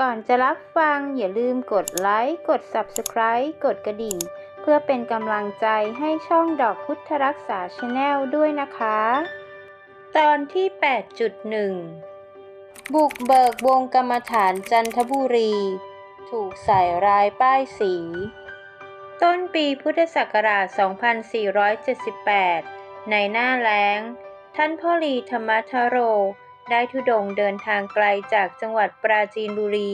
ก่อนจะรับฟังอย่าลืมกดไลค์กด Subscribe กดกระดิ่ง เพื่อเป็นกำลังใจให้ช่องดอกพุทธรักษาชาแนลด้วยนะคะ ตอนที่ 8.1 บุกเบิกวงกรรมฐานจันทบุรี ถูกใส่รายป้ายสี ต้นปีพุทธศักราช 2478 ในหน้าแล้ง ท่านพ่อลีธรรมทโร ได้ทุดงเดินทางไกลจากจังหวัดปราจีนบุรี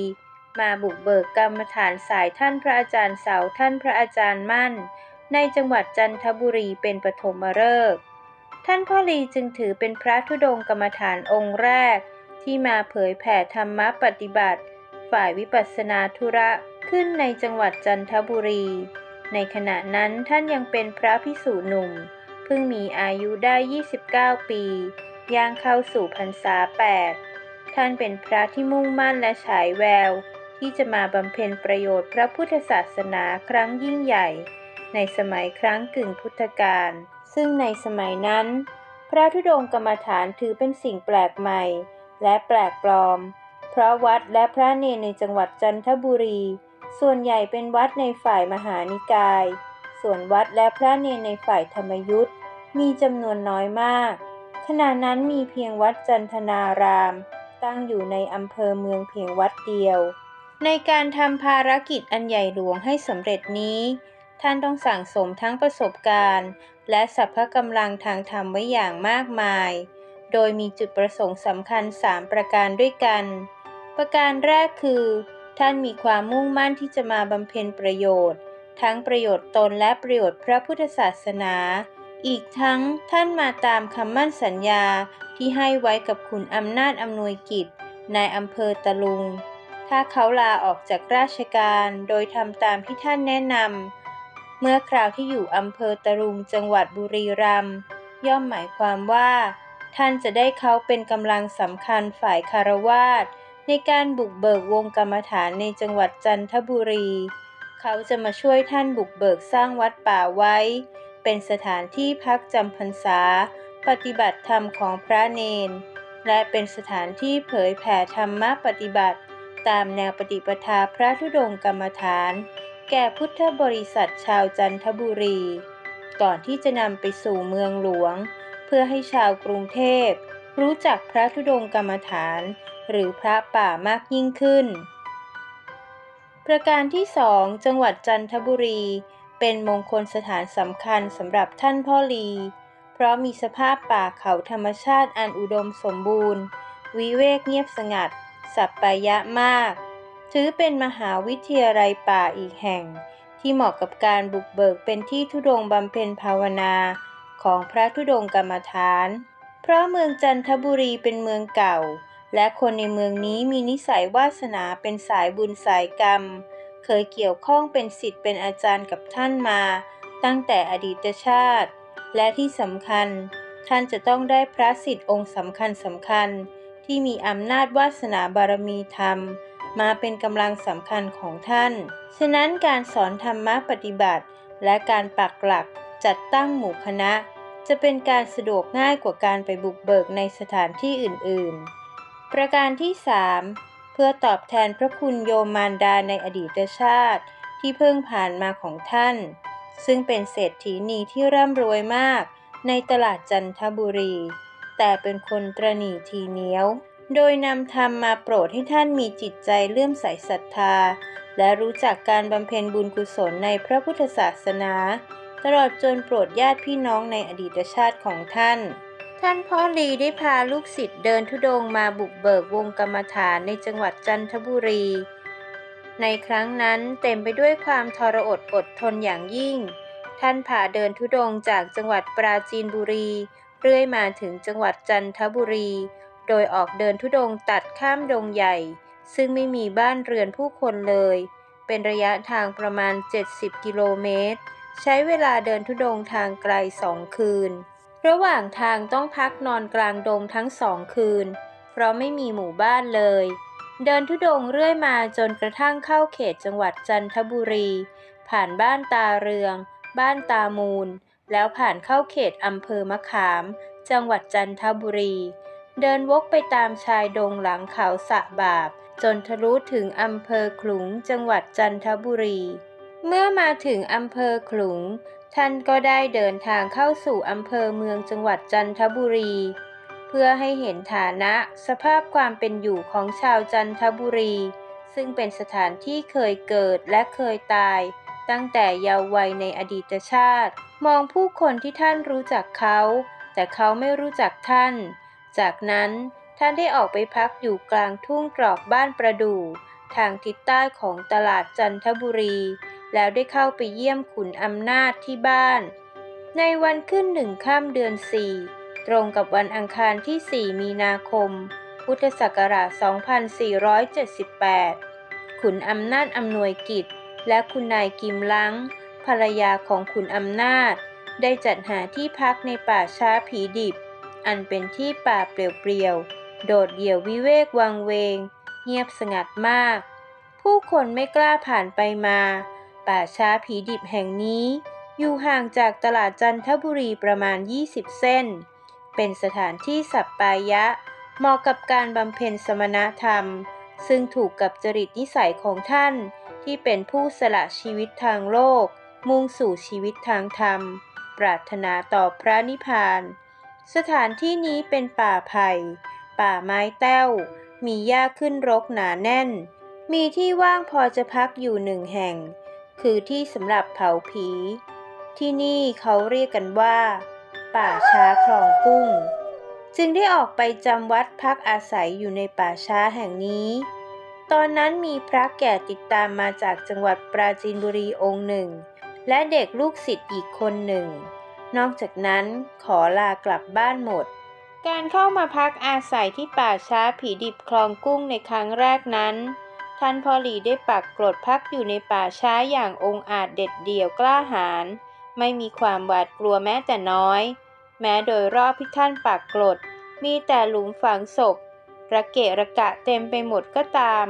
มาบุกเบิกกรรมฐานสายท่านพระอาจารย์เสาท่านพระอาจารย์มั่น ในจังหวัดจันทบุรีเป็นปฐมฤกษ์ท่านพ่อลีจึงถือเป็นพระธุดงกรรมฐานองค์แรก ที่มาเผยแผ่ธรรมปฏิบัติ ฝ่ายวิปัสสนาธุระขึ้นในจังหวัดจันทบุรี ในขณะนั้นท่านยังเป็นพระพิสุหนุ่ม เพิ่งมีอายุได้ 29 ปี ย่างเข้าสู่พรรษา 8 ท่านเป็นพระที่มุ่งมั่นและฉายแวว ที่จะมาบำเพ็ญประโยชน์พระพุทธศาสนาครั้งยิ่งใหญ่ ในสมัยครั้งกึ่งพุทธกาลซึ่งในสมัยนั้น พระธุดงค์กรรมฐานถือเป็นสิ่งแปลกใหม่ และแปลกปลอม เพราะวัดและพระเนรในจังหวัดจันทบุรี ส่วนใหญ่เป็นวัดในฝ่ายมหานิกาย ส่วนวัดและพระเนรในฝ่ายธรรมยุทธ์มีจำนวนน้อยมาก ขณะนั้นมีเพียงวัดจันทนาราม ตั้งอยู่ในอำเภอเมืองเพียงวัดเดียว ในการทำภารกิจอันใหญ่หลวงให้สำเร็จนี้ ท่านต้องสั่งสมทั้งประสบการณ์ และสัพพะกำลังทางธรรมไว้อย่างมากมาย โดยมีจุดประสงค์สำคัญ 3 ประการด้วยกัน ประการแรกคือ ท่านมีความมุ่งมั่นที่จะมาบำเพ็ญประโยชน์ ทั้งประโยชน์ตนและประโยชน์พระพุทธศาสนา อีกทั้งท่านมาตามคำมั่นสัญญาที่ให้ไว้กับคุณอำนาจอำนวยกิจในอำเภอตะลุง ถ้าเขาลาออกจากราชการโดยทำตามที่ท่านแนะนำเมื่อคราวที่อยู่อำเภอตะลุงจังหวัดบุรีรัมย์ย่อมหมายความว่า ท่านจะได้เขาเป็นกำลังสำคัญฝ่ายคารวาสในการบุกเบิกวงกรรมฐานในจังหวัดจันทบุรี เขาจะมาช่วยท่านบุกเบิกสร้างวัดป่าไว้ เป็นสถานที่พักจำพรรษา ปฏิบัติธรรมของพระเนน และเป็นสถานที่เผยแผ่ธรรมะปฏิบัติ ตามแนวปฏิปทาพระธุดงค์กรรมฐาน แก่พุทธบริษัทชาวจันทบุรี ก่อนที่จะนำไปสู่เมืองหลวง เพื่อให้ชาวกรุงเทพ รู้จักพระธุดงค์กรรมฐาน หรือพระป่ามากยิ่งขึ้น ประการที่สองจังหวัดจันทบุรี เป็นมงคลสถานสำคัญสำหรับท่านพ่อลี เพราะมีสภาพป่าเขาธรรมชาติอันอุดมสมบูรณ์ วิเวกเงียบสงัด สัปปายะมาก ถือเป็นมหาวิทยาลัยป่าอีกแห่ง ที่เหมาะกับการบุกเบิกเป็นที่ทุดงบำเพ็ญภาวนาของพระธุดงกรรมฐาน เพราะเมืองจันทบุรีเป็นเมืองเก่า และคนในเมืองนี้มีนิสัยวาสนาเป็นสายบุญสายกรรม เคยเกี่ยวข้องเป็นศิษย์เป็นอาจารย์กับท่านมา ตั้งแต่อดีตชาติ และที่สำคัญ ท่านจะต้องได้พระสิทธิ์องค์สำคัญสำคัญ ที่มีอำนาจวาสนาบารมีธรรม มาเป็นกำลังสำคัญของท่าน ฉะนั้นการสอนธรรมะปฏิบัติ และการปักหลักจัดตั้งหมู่คณะ จะเป็นการสะดวกง่ายกว่าการไปบุกเบิกในสถานที่อื่น ๆ ประการที่ 3 เพื่อตอบแทนพระคุณโยมมารดาในอดีตชาติ ที่เพิ่งผ่านมาของท่าน ซึ่งเป็นเศรษฐีนีที่ร่ำรวยมากในตลาดจันทบุรี แต่เป็นคนตรณีทีเหนียว โดยนำธรรมมาโปรดให้ท่านมีจิตใจเลื่อมใสศรัทธา และรู้จักการบำเพ็ญบุญกุศลในพระพุทธศาสนา ตลอดจนโปรดญาติพี่น้องในอดีตชาติของท่าน ท่านพ่อลีได้พาลูกศิษย์เดินทุดงค์มาบุกเบิกวงกรรมฐานในจังหวัดจันทบุรี ในครั้งนั้นเต็มไปด้วยความทรอดอดทนอย่างยิ่ง ท่านพาเดินทุดงค์จากจังหวัดปราจีนบุรี เรื่อยมาถึงจังหวัดจันทบุรี โดยออกเดินทุดงค์ตัดข้ามดงใหญ่ ซึ่งไม่มีบ้านเรือนผู้คนเลย เป็นระยะทางประมาณ 70 กิโลเมตร ใช้เวลาเดินทุดงค์ทางไกลสองคืน ระหว่างทางต้องพักนอนกลางดงทั้งสองคืน เพราะไม่มีหมู่บ้านเลย เดินทุดงเรื่อยมาจนกระทั่งเข้าเขตจังหวัดจันทบุรี ผ่านบ้านตาเรือง บ้านตามูล แล้วผ่านเข้าเขตอำเภอมะขาม จังหวัดจันทบุรี เดินวกไปตามชายดงหลังเขาสะบาบ จนทะลุถึงอำเภอขลุงจังหวัดจันทบุรี เมื่อมาถึงอำเภอขลุง ท่านก็ได้เดินทางเข้าสู่อำเภอเมืองจังหวัดจันทบุรี เพื่อให้เห็นฐานะสภาพความเป็นอยู่ของชาวจันทบุรี ซึ่งเป็นสถานที่เคยเกิดและเคยตาย ตั้งแต่เยาว์วัยในอดีตชาติ มองผู้คนที่ท่านรู้จักเขา แต่เขาไม่รู้จักท่าน จากนั้นท่านได้ออกไปพักอยู่กลางทุ่งตรอกบ้านประดู่ทางทิศใต้ของตลาดจันทบุรี แล้วได้เข้าไปเยี่ยมขุนอำนาจที่บ้าน ในวันขึ้นหนึ่งค่ำเดือนสี่ตรงกับวันอังคารที่ 4 มีนาคม พุทธศักราช 2478 ขุนอำนาจอำนวยกิจ และคุณนายกิมลัง ภรรยาของขุนอำนาจ ได้จัดหาที่พักในป่าช้าผีดิบ อันเป็นที่ป่าเปลี่ยวๆ โดดเดี่ยววิเวกวังเวง เงียบสงัดมาก ผู้คนไม่กล้าผ่านไปมา ป่าช้าผีดิบแห่งนี้ อยู่ห่างจากตลาดจันทบุรีประมาณ 20 เส้น เป็นสถานที่สัปปายะ เหมาะกับการบำเพ็ญสมณธรรม ซึ่งถูกกับจริตนิสัยของท่านที่เป็นผู้สละชีวิตทางโลก มุ่งสู่ชีวิตทางธรรม ปรารถนาต่อพระนิพพาน สถานที่นี้เป็นป่าไผ่ ป่าไม้แต้ว มีหญ้าขึ้นรกหนาแน่น มีที่ว่างพอจะพักอยู่หนึ่งแห่ง คือที่สำหรับเผาผี ที่นี่เขาเรียกกันว่า ป่าช้าคลองกุ้ง จึงได้ออกไปจำวัดพักอาศัยอยู่ในป่าช้าแห่งนี้ ตอนนั้นมีพระแก่ติดตามมาจากจังหวัดปราจีนบุรีองค์หนึ่ง และเด็กลูกศิษย์อีกคนหนึ่ง นอกจากนั้นขอลากลับบ้านหมด การเข้ามาพักอาศัยที่ป่าช้าผีดิบคลองกุ้งในครั้งแรกนั้น ท่านพ่อหลีได้ปักกรดพักอยู่ในป่าช้าอย่างองอาจเด็ดเดี่ยวกล้าหาญไม่มีความหวาดกลัวแม้แต่น้อย แม้โดยรอบที่ท่านปักกรดมีแต่หลุมฝังศพ ระเกะระกะเต็มไปหมดก็ตาม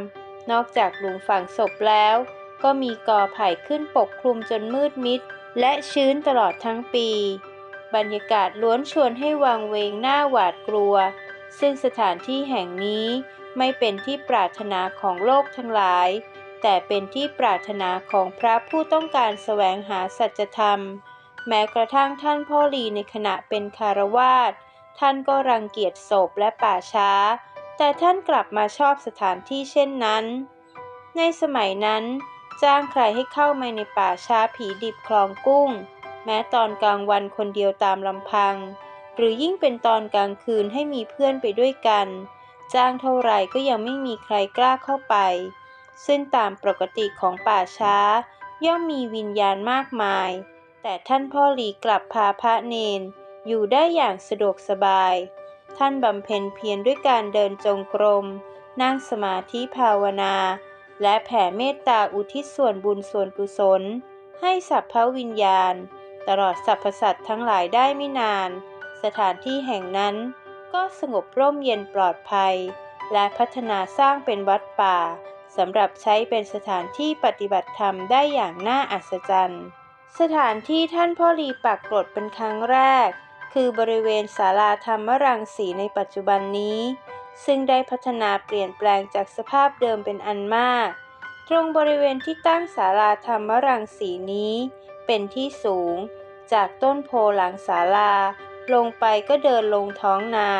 นอกจากหลุมฝังศพแล้ว ก็มีกอไผ่ขึ้นปกคลุมจนมืดมิด และชื้นตลอดทั้งปี บรรยากาศล้วนชวนให้วังเวงหน้าหวาดกลัว ซึ่งสถานที่แห่งนี้ ไม่เป็นที่ปรารถนาของโลกทั้งหลาย แต่เป็นที่ปรารถนาของพระผู้ต้องการแสวงหาสัจธรรม แม้กระทั่งท่านพ่อลีในขณะเป็นคารวาสท่านก็รังเกียจศพและป่าช้า แต่ท่านกลับมาชอบสถานที่เช่นนั้น ในสมัยนั้น จ้างใครให้เข้ามาในป่าช้าผีดิบคลองกุ้ง แม้ตอนกลางวันคนเดียวตามลำพัง หรือยิ่งเป็นตอนกลางคืนให้มีเพื่อนไปด้วยกัน จ้างเท่าไรก็ยังไม่มีใครกล้าเข้าไป ซึ่งตามปกติของป่าช้า ย่อมมีวิญญาณมากมาย แต่ท่านพ่อหลีกลับพาพระเนน อยู่ได้อย่างสะดวกสบาย ท่านบำเพ็ญเพียรด้วยการเดินจงกรม นั่งสมาธิภาวนา และแผ่เมตตาอุทิศส่วนบุญส่วนกุศล ให้สัพพวิญญาณ ตลอดสรรพสัตว์ทั้งหลายได้ไม่นาน สถานที่แห่งนั้น ก็สงบร่มเย็นปลอดภัย และพัฒนาสร้างเป็นวัดป่าสำหรับใช้เป็นสถานที่ปฏิบัติธรรมได้อย่างน่าอัศจรรย์ สถานที่ท่านพ่อรีปักกรดเป็นครั้งแรก คือบริเวณศาลาธรรมรังสีในปัจจุบันนี้ ซึ่งได้พัฒนาเปลี่ยนแปลงจากสภาพเดิมเป็นอันมาก ตรงบริเวณที่ตั้งศาลาธรรมรังสีนี้ เป็นที่สูง จากต้นโพหลังศาลา ลงไปก็เดินลงท้องนา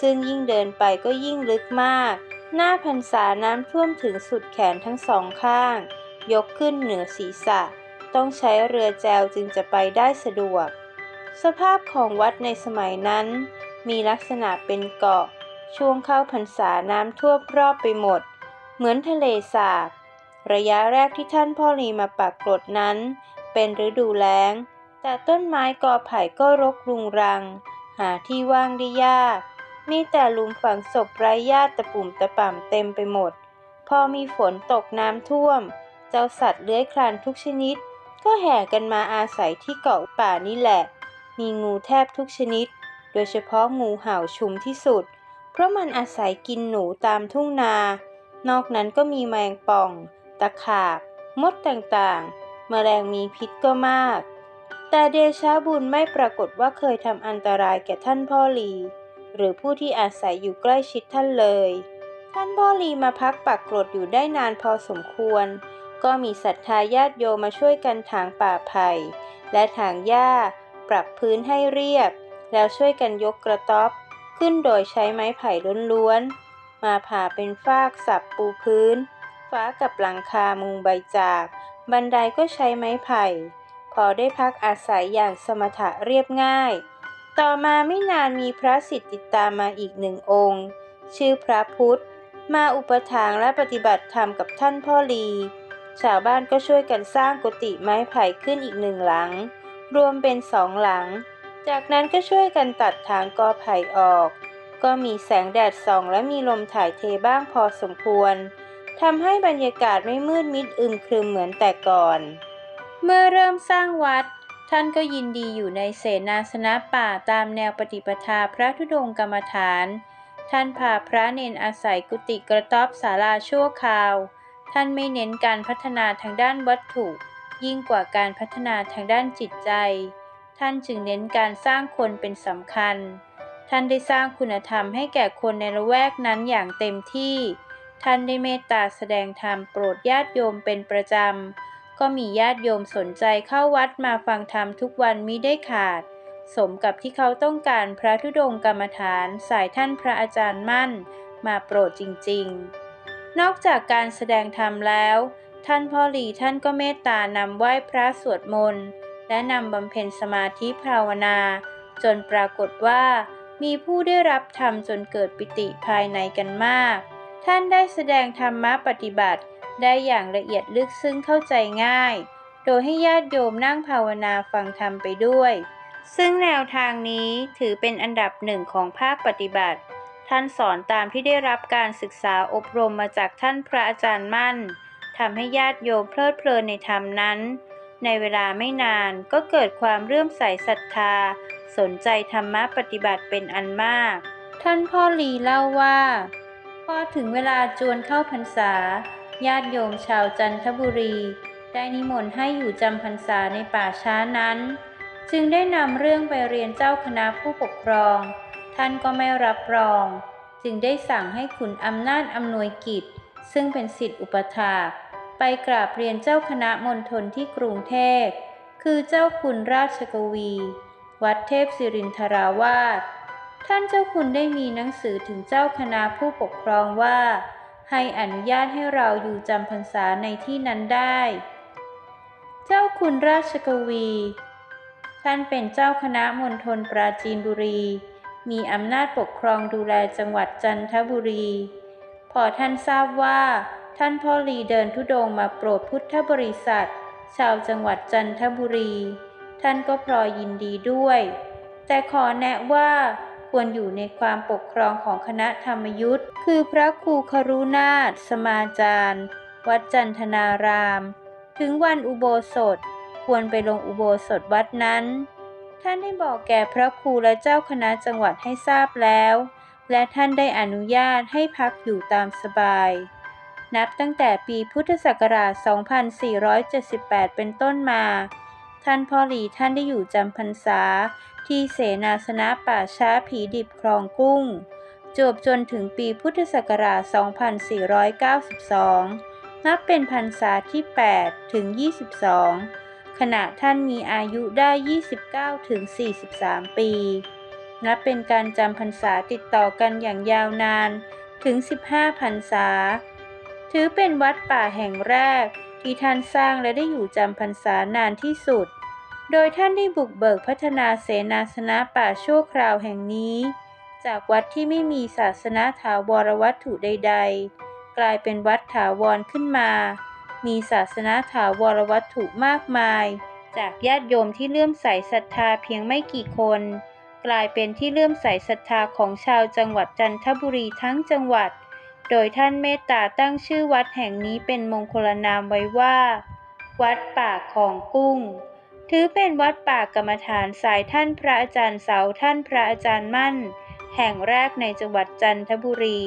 ซึ่งยิ่งเดินไปก็ยิ่งลึกมาก หน้าพรรษาน้ำท่วมถึงสุดแขนทั้งสองข้าง ยกขึ้นเหนือศีรษะ ต้องใช้เรือแจวจึงจะไปได้สะดวก สภาพของวัดในสมัยนั้น มีลักษณะเป็นเกาะ ช่วงเข้าพรรษาน้ำท่วมรอบไปหมด เหมือนทะเลสาบ ระยะแรกที่ท่านพ่อลีมาปักกรดนั้น เป็นฤดูแล้ง แต่ต้นไม้กอไผ่ก็รกรุงรัง หาที่ว่างได้ยาก มีแต่หลุมฝังศพไร้ญาติตะปุ่มตะป่ำเต็มไปหมด พอมีฝนตกน้ำท่วม เจ้าสัตว์เลื้อยคลานทุกชนิด ก็แห่กันมาอาศัยที่เกาะป่านี่แหละ มีงูแทบทุกชนิด โดยเฉพาะงูเห่าชุมที่สุด เพราะมันอาศัยกินหนูตามทุ่งนา นอกนั้นก็มีแมงป่อง ตะขาบ มดต่างๆแมลงมีพิษก็มาก แต่เดชาบุญไม่ปรากฏว่าเคยทำอันตรายแก่ท่านพ่อหลี หรือผู้ที่อาศัยอยู่ใกล้ชิดท่านเลย ท่านพ่อลีมาพักปักกรดอยู่ได้นานพอสมควร ก็มีศรัทธาญาติโยมมาช่วยกันถางป่าไผ่และถางหญ้า ปรับพื้นให้เรียบ แล้วช่วยกันยกกระต๊อบ ขึ้นโดยใช้ไม้ไผ่ล้วนๆมาผ่าเป็นฟากสับปูพื้น ฟ้ากับหลังคามุงใบจาก บันไดก็ใช้ไม้ไผ่ พอได้พักอาศัยอย่างสมถะเรียบง่าย ต่อมาไม่นานมีพระสิทธิ์ติดตามมาอีกหนึ่งองค์ ชื่อพระพุทธ มาอุปถากและปฏิบัติธรรมกับท่านพ่อลี ชาวบ้านก็ช่วยกันสร้างกุฏิไม้ไผ่ขึ้นอีกหนึ่งหลัง รวมเป็นสองหลัง จากนั้นก็ช่วยกันตัดทางกอไผ่ออก ก็มีแสงแดดส่อง และมีลมถ่ายเทบ้างพอสมควรทำให้บรรยากาศไม่มืดมิดอึมครึมเหมือนแต่ก่อน เมื่อเริ่มสร้างวัด ท่านก็ยินดีอยู่ในเสนาสนะป่าตามแนวปฏิปทาพระธุดงค์กรรมฐาน ท่านพาพระเนนอาศัยกุฏิกระต๊อบศาลาชั่วคราว ท่านไม่เน้นการพัฒนาทางด้านวัตถุ ยิ่งกว่าการพัฒนาทางด้านจิตใจ ท่านจึงเน้นการสร้างคนเป็นสำคัญ ท่านได้สร้างคุณธรรมให้แก่คนในละแวกนั้นอย่างเต็มที่ ท่านได้เมตตาแสดงธรรมโปรดญาติโยมเป็นประจำ ก็มีญาติโยมสนใจเข้าวัดมาฟังธรรมทุกวันมิได้ขาด สมกับที่เขาต้องการพระธุดงค์กรรมฐานสายท่านพระอาจารย์มั่น มาโปรดจริง ๆ นอกจากการแสดงธรรมแล้ว ท่านพ่อหลีท่านก็เมตตานำไหว้พระสวดมนต์และนำบำเพ็ญสมาธิภาวนา จนปรากฏว่า มีผู้ได้รับธรรมจนเกิดปิติภายในกันมาก ท่านได้แสดงธรรมะปฏิบัติ ได้อย่างละเอียดลึกซึ้งเข้าใจง่าย โดยให้ญาติโยมนั่งภาวนาฟังธรรมไปด้วย ซึ่งแนวทางนี้ถือเป็นอันดับหนึ่งของภาคปฏิบัติ ท่านสอนตามที่ได้รับการศึกษาอบรมมาจากท่านพระอาจารย์มั่นทำให้ญาติโยมเพลิดเพลินในธรรมนั้น ในเวลาไม่นานก็เกิดความเรื่อมใสศรัทธา สนใจธรรมะปฏิบัติเป็นอันมาก ท่านพ่อลีเล่าว่า พอถึงเวลาจวนเข้าพรรษา ญาติโยมชาวจันทบุรี ได้นิมนต์ให้อยู่จำพรรษาในป่าช้านั้น จึงได้นำเรื่องไปเรียนเจ้าคณะผู้ปกครอง ท่านก็ไม่รับรอง จึงได้สั่งให้ขุนอำนาจอำนวยกิจ ซึ่งเป็นสิทธิอุปถาไปกราบเรียนเจ้าคณะมณฑลที่กรุงเทพคือเจ้าคุณราชกวี วัดเทพศิรินทราวาสท่านเจ้าคุณได้มีหนังสือถึงเจ้าคณะผู้ปกครองว่า ให้อนุญาตให้เราอยู่จำพรรษาในที่นั้นได้ เจ้าคุณราชกวี ท่านเป็นเจ้าคณะมณฑลปราจีนบุรี มีอำนาจปกครองดูแลจังหวัดจันทบุรี พอท่านทราบว่าท่านพ่อลีเดินทุดงมาโปรดพุทธบริษัท ชาวจังหวัดจันทบุรี ท่านก็พลอยยินดีด้วย แต่ขอแนะว่า ควรอยู่ในความปกครองของคณะธรรมยุทธ์คือพระครูครุนาถสมาจารย์ วัดจันทนาราม ถึงวันอุโบสถ ควรไปลงอุโบสถวัดนั้น ท่านได้บอกแก่พระครูและเจ้าคณะจังหวัดให้ทราบแล้ว และท่านได้อนุญาตให้พักอยู่ตามสบาย นับตั้งแต่ปีพุทธศักราช 2478 เป็นต้นมา ท่านพ่อหลีท่านได้อยู่จำพรรษา ที่เสนาสนะป่าช้าผีดิบคลองกุ้ง จบจนถึงปีพุทธศักราช 2492 นับเป็นพรรษาที่ 8 ถึง 22 ขณะท่านมีอายุได้ 29 ถึง 43 ปี นับเป็นการจำพรรษาติดต่อกันอย่างยาวนานถึง 15 พรรษา ถือเป็นวัดป่าแห่งแรกที่ท่านสร้างและได้อยู่จำพรรษานานที่สุด โดยท่านได้บุกเบิกพัฒนาเสนาสนะป่าชั่วคราวแห่งนี้ จากวัดที่ไม่มีศาสนาถาวรวัตถุใด ๆ กลายเป็นวัดถาวรขึ้นมา มีศาสนาถาวรวัตถุมากมาย จากญาติโยมที่เลื่อมใสศรัทธาเพียงไม่กี่คน กลายเป็นที่เลื่อมใสศรัทธาของชาวจังหวัดจันทบุรีทั้งจังหวัด โดยท่านเมตตาตั้งชื่อวัดแห่งนี้เป็นมงคลนามไว้ว่า วัดป่าของกุ้ง ถือเป็นวัดป่ากรรมฐานสายท่านพระอาจารย์เสาท่านพระอาจารย์มั่น แห่งแรกในจังหวัดจันทบุรี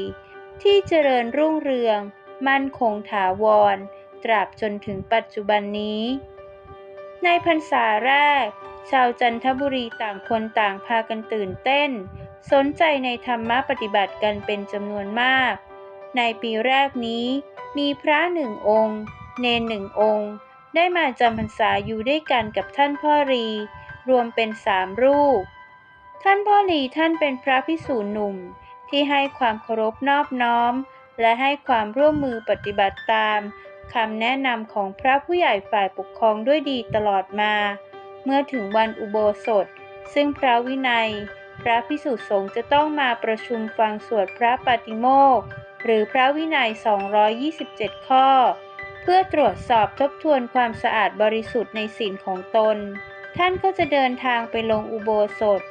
ที่เจริญรุ่งเรือง มั่นคงถาวร ตราบจนถึงปัจจุบันนี้ ในพรรษาแรก ชาวจันทบุรีต่างคนต่างพากันตื่นเต้น สนใจในธรรมะปฏิบัติกันเป็นจำนวนมาก ในปีแรกนี้ มีพระหนึ่งองค์ เนนหนึ่งองค์ ได้มาจำพรรษาอยู่ด้วยกันกับท่านพ่อรี รวมเป็นสามรูป ท่านพ่อรีท่านเป็นพระพิสูจน์หนุ่มที่ให้ความเคารพนอบน้อม และให้ความร่วมมือปฏิบัติตามคำแนะนำของพระผู้ใหญ่ฝ่ายปกครองด้วยดีตลอดมา เมื่อถึงวันอุโบสถ ซึ่งพระวินัย พระพิสุสงฆ์จะต้องมาประชุมฟังสวดพระปาติโมกข์หรือพระวินัย 227 ข้อเพื่อตรวจสอบทบทวนความสะอาดบริสุทธิ์ในศีลของตน ท่านก็จะเดินทางไปลงอุโบสถ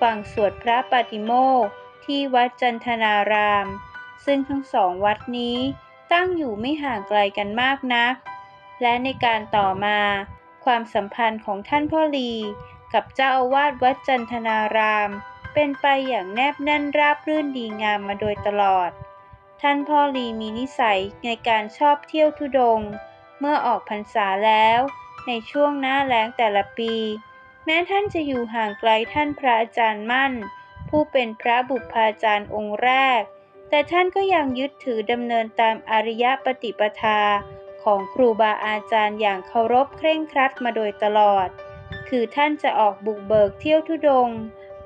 ฟังสวดพระปาติโมกที่วัดจันทนาราม ซึ่งทั้งสองวัดนี้ตั้งอยู่ไม่ห่างไกลกันมากนัก และในการต่อมา ความสัมพันธ์ของท่านพ่อลี กับเจ้าอาวาสวัดจันทนาราม เป็นไปอย่างแนบแน่นราบรื่นดีงามมาโดยตลอด ท่านพ่อลีมีนิสัยในการชอบเที่ยวทุดง เมื่อออกพรรษาแล้ว ในช่วงหน้าแล้งแต่ละปี แม้ท่านจะอยู่ห่างไกลท่านพระอาจารย์มั่น ผู้เป็นพระบุพาจารย์องค์แรก แต่ท่านก็ยังยึดถือดำเนินตามอริยปฏิปทาของครูบาอาจารย์อย่างเคารพเคร่งครัดมาโดยตลอด คือท่านจะออกบุกเบิกเที่ยวทุดง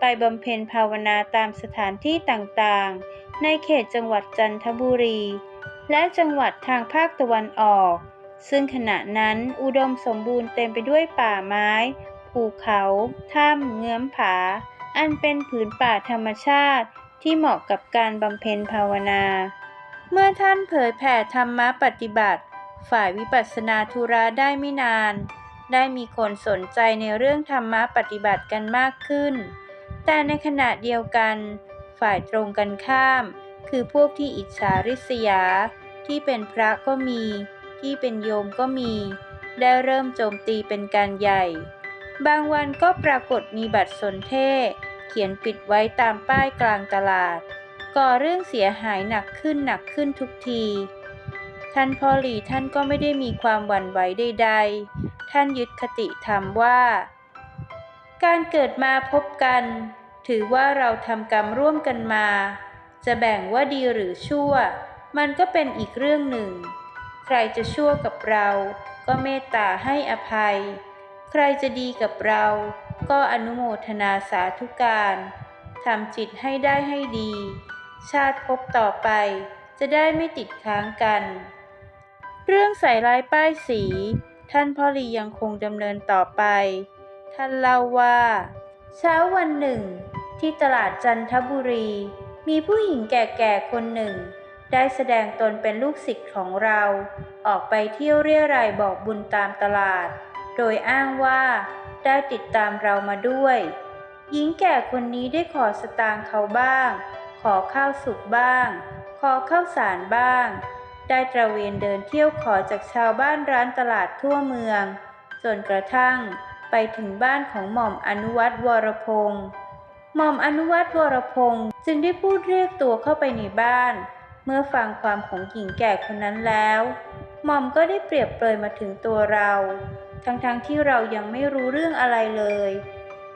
ไปบำเพ็ญภาวนาตามสถานที่ต่างๆ ในเขตจังหวัดจันทบุรี และจังหวัดทางภาคตะวันออก ซึ่งขณะนั้นอุดมสมบูรณ์เต็มไปด้วยป่าไม้ ภูเขา ถ้ำเงื้อมผา อันเป็นผืนป่าธรรมชาติที่เหมาะกับการบำเพ็ญภาวนา เมื่อท่านเผยแผ่ธรรมะปฏิบัติ ฝ่ายวิปัสสนาธุระได้ไม่นาน ได้มีคนสนใจในเรื่องธรรมะปฏิบัติกันมากขึ้น แต่ในขณะเดียวกัน ฝ่ายตรงกันข้าม คือพวกที่อิจฉาริษยา ที่เป็นพระก็มี ที่เป็นโยมก็มี ได้เริ่มโจมตีเป็นการใหญ่ บางวันก็ปรากฏมีบัตรสนเทศ เขียนปิดไว้ตามป้ายกลางตลาด ก่อเรื่องเสียหายหนักขึ้นหนักขึ้นทุกทีท่านพ่อหลีท่านก็ไม่ได้มีความหวั่นไหวใดๆ ท่านยึดคติธรรมว่า การเกิดมาพบกัน ถือว่าเราทำกรรมร่วมกันมา จะแบ่งว่าดีหรือชั่ว มันก็เป็นอีกเรื่องหนึ่ง ใครจะชั่วกับเรา ก็เมตตาให้อภัย ใครจะดีกับเรา ก็อนุโมทนาสาธุการทำจิตให้ได้ให้ดี ชาติพบต่อไป จะได้ไม่ติดค้างกัน เรื่องใส่ร้ายป้ายสี ท่านพ่อลียังคงดำเนินต่อไป ท่านเล่าว่า เช้าวันหนึ่ง ที่ตลาดจันทบุรี มีผู้หญิงแก่ๆคนหนึ่ง ได้แสดงตนเป็นลูกศิษย์ของเรา ออกไปเที่ยวเรี่ยรายบอกบุญตามตลาด โดยอ้างว่าได้ติดตามเรามาด้วย หญิงแก่คนนี้ได้ขอสตางค์เขาบ้าง ขอข้าวสุกบ้าง ขอข้าวสารบ้าง ได้ตระเวนเดินเที่ยวขอจากชาวบ้านร้านตลาดทั่วเมือง จนกระทั่งไปถึงบ้านของหม่อมอนุวัตรวรพงษ์ หม่อมอนุวัตรวรพงษ์จึงได้พูดเรียกตัวเข้าไปในบ้าน เมื่อฟังความของหญิงแก่คนนั้นแล้ว หม่อมก็ได้เปรียบเปรยมาถึงตัวเรา ทั้งๆทที่เรายังไม่รู้เรื่องอะไรเลย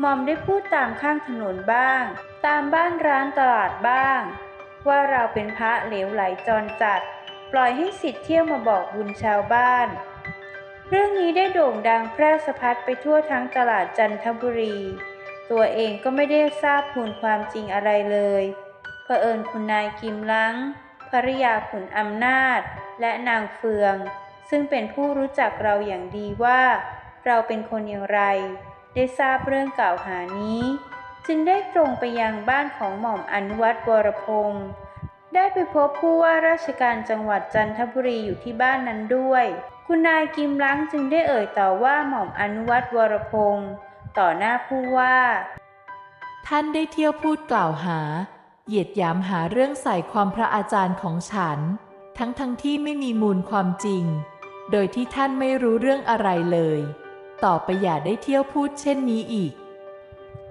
หม่อมได้พูดตามข้างถนนบ้าง ตามบ้านร้านตลาดบ้าง ว่าเราเป็นพระเหลวไหลจรจัด ปล่อยให้สิทธิ์เที่ยวมาบอกบุญชาวบ้าน เรื่องนี้ได้โด่งดังแพร่สะพัดไปทั่วทั้งตลาดจันทบุรี ตัวเองก็ไม่ได้ทราบมูลความจริงอะไรเลยเผอิญคุณนายกิมลังภริยาขุนอำนาจ และนางเฟือง ซึ่งเป็นผู้รู้จักเราอย่างดีว่า เราเป็นคนอย่างไร ได้ทราบเรื่องกล่าวหานี้ จึงได้ตรงไปยังบ้านของหม่อมอนุวัตรวรพงษ์ได้ไปพบผู้ว่าราชการจังหวัดจันทบุรีอยู่ที่บ้านนั้นด้วย คุณนายกิมลังจึงได้เอ่ยต่อว่าหม่อมอนุวัตรวรพงษ์ ต่อหน้าผู้ว่า ท่านได้เที่ยวพูดกล่าวหา เหยียดหยามหาเรื่องใส่ความพระอาจารย์ของฉัน ทั้งทั้งที่ไม่มีมูลความจริง โดยที่ท่านไม่รู้เรื่องอะไรเลย ต่อไปอย่าได้เที่ยวพูดเช่นนี้อีก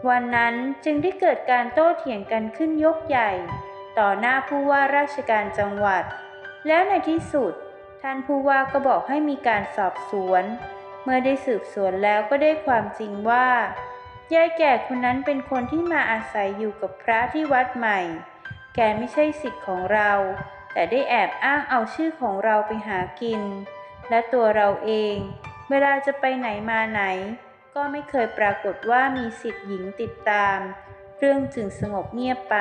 วันนั้นจึงได้เกิดการโต้เถียงกันขึ้นยกใหญ่ ต่อหน้าผู้ว่าราชการจังหวัด แล้วในที่สุด ท่านผู้ว่าก็บอกให้มีการสอบสวน เมื่อได้สืบสวนแล้วก็ได้ความจริงว่า ยายแก่คนนั้นเป็นคนที่มาอาศัยอยู่กับพระที่วัดใหม่ แกไม่ใช่สิทธิ์ของเรา แต่ได้แอบอ้างเอาชื่อของเราไปหากิน และตัวเราเอง เวลาจะไปไหนมาไหน ก็ไม่เคยปรากฏว่ามีสิทธิ์หญิงติดตาม เรื่องจึงสงบเงียบไป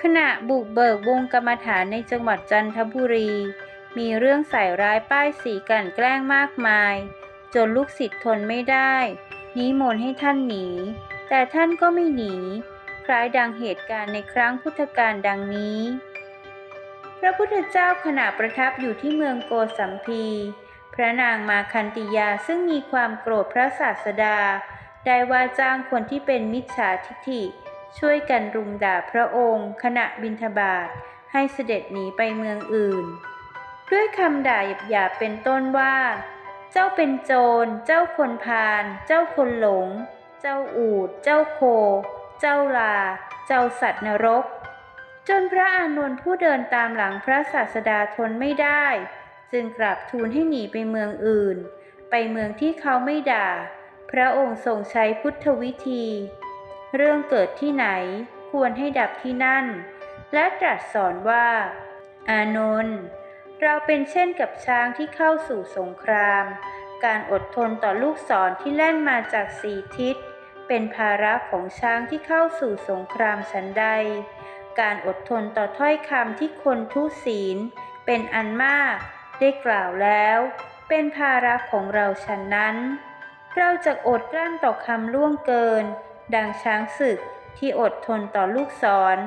ขณะบุกเบิกวงกรรมฐานในจังหวัดจันทบุรี มีเรื่องใส่ร้ายป้ายสีกันแกล้งมากมาย จนลูกศิษย์ทนไม่ได้ นิมนต์ให้ท่านหนี แต่ท่านก็ไม่หนี คล้ายดังเหตุการณ์ในครั้งพุทธกาลดังนี้ พระพุทธเจ้าขณะประทับอยู่ที่เมืองโกสัมพี พระนางมาคันติยาซึ่งมีความโกรธพระศาสดา ได้ว่าจ้างคนที่เป็นมิจฉาทิฐิ ช่วยกันรุมด่าพระองค์ ขณะบิณฑบาตให้เสด็จหนีไปเมืองอื่น ด้วยคำด่าหยาบๆเป็นต้นว่า เจ้าเป็นโจร เจ้าคนพาลเจ้าคนหลง เจ้าอูด เจ้าโค เจ้าลา เจ้าสัตว์นรก จนพระอานนท์ผู้เดินตามหลังพระศาสดาทนไม่ได้ จึงกราบทูลให้หนีไปเมืองอื่น ไปเมืองที่เขาไม่ด่า พระองค์ทรงใช้พุทธวิธี เรื่องเกิดที่ไหนควรให้ดับที่นั่น และตรัสสอนว่า อานนท์ เราเป็นเช่นกับช้างที่เข้าสู่สงคราม การอดทนต่อลูกศรที่แล่นมาจากสี่ทิศ เป็นภาระของช้างที่เข้าสู่สงครามฉันใด การอดทนต่อถ้อยคำที่คนทุศีล เป็นอันมากได้กล่าวแล้ว เป็นภาระของเราฉันนั้น เราจะอดกลั้นต่อคำล่วงเกิน ดังช้างศึกที่อดทนต่อลูกศร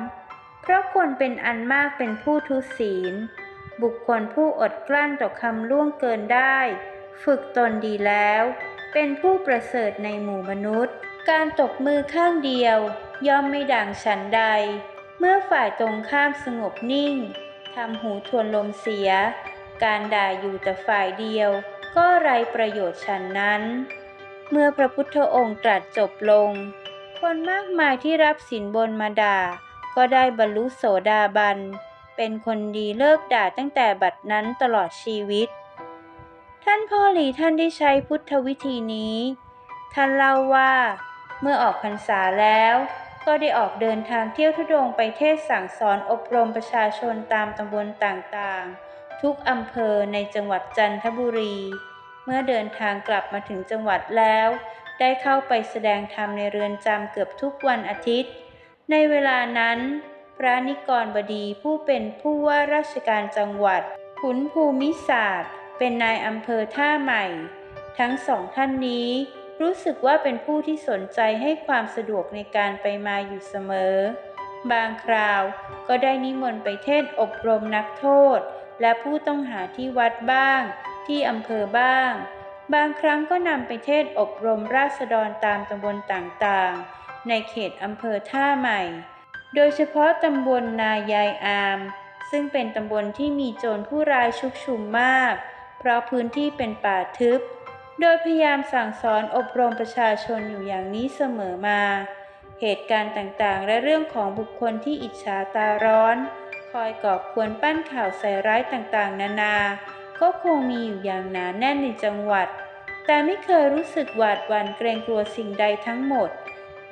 เพราะคนเป็นอันมากเป็นผู้ทุศีล บุคคลผู้อดกลั้นต่อคำล่วงเกินได้ ฝึกตนดีแล้ว เป็นผู้ประเสริฐในหมู่มนุษย์ การตบมือข้างเดียว ย่อมไม่ดังฉันใด เมื่อฝ่ายตรงข้ามสงบนิ่งทำหูทวนลมเสีย การด่าอยู่แต่ฝ่ายเดียว ก็ไรประโยชน์ฉันนั้น เมื่อพระพุทธองค์ตรัสจบลง คนมากมายที่รับสินบนมาด่า ก็ได้บรรลุโสดาบัน เป็นคนดีเลิกด่าตั้งแต่บัดนั้นตลอดชีวิต ท่านพ่อหลีท่านได้ใช้พุทธวิธีนี้ ท่านเล่าว่า เมื่อออกพรรษาแล้ว ก็ได้ออกเดินทางเที่ยวทุดงไปเทศสั่งสอนอบรมประชาชนตามตำบลต่างๆ ทุกอำเภอในจังหวัดจันทบุรี เมื่อเดินทางกลับมาถึงจังหวัดแล้ว ได้เข้าไปแสดงธรรมในเรือนจำเกือบทุกวันอาทิตย์ ในเวลานั้น พระนิกรบดีผู้เป็นผู้ว่าราชการจังหวัด ขุนภูมิศาสตร์ เป็นนายอำเภอท่าใหม่ ทั้งสองท่านนี้ รู้สึกว่าเป็นผู้ที่สนใจให้ความสะดวกในการไปมาอยู่เสมอ บางคราวก็ได้นิมนต์ไปเทศอบรมนักโทษ และผู้ต้องหาที่วัดบ้าง ที่อำเภอบ้าง บางครั้งก็นำไปเทศอบรมราษฎรตามตำบลต่างๆ ในเขตอำเภอท่าใหม่ โดยเฉพาะตำบลนายายอาม ซึ่งเป็นตำบลที่มีโจรผู้ร้ายชุกชุมมาก เพราะพื้นที่เป็นป่าทึบ โดยพยายามสั่งสอนอบรมประชาชนอยู่อย่างนี้เสมอมา เหตุการณ์ต่างๆ และเรื่องของบุคคลที่อิจฉาตาร้อน คอยก่อควรปั้นข่าวใส่ร้ายต่างๆ นานา ก็คงมีอยู่อย่างหนาแน่นในจังหวัด แต่ไม่เคยรู้สึกหวาดหวั่นเกรงกลัวสิ่งใดทั้งหมด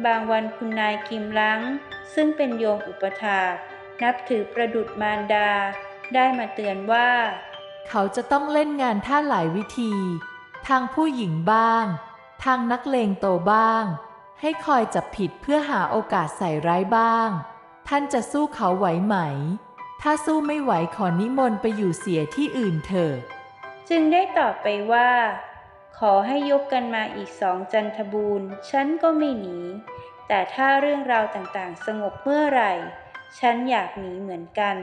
บางวันคุณนายกิมลัง ซึ่งเป็นโยมอุปถากนับถือประดุษมารดา ได้มาเตือนว่า เขาจะต้องเล่นงานท่าหลายวิธี ทางผู้หญิงบ้าง ทางนักเลงโตบ้าง ให้คอยจับผิดเพื่อหาโอกาสใส่ร้ายบ้าง ท่านจะสู้เขาไหวไหม ถ้าสู้ไม่ไหวขอนิมนต์ไปอยู่เสียที่อื่นเถอะจึงได้ตอบไปว่า ขอให้ยกกันมาอีกสองจันทบูรณ์ฉันก็ไม่หนี แต่ถ้าเรื่องราวต่างๆ สงบเมื่อไหร่ ฉันอยากหนีเหมือนกัน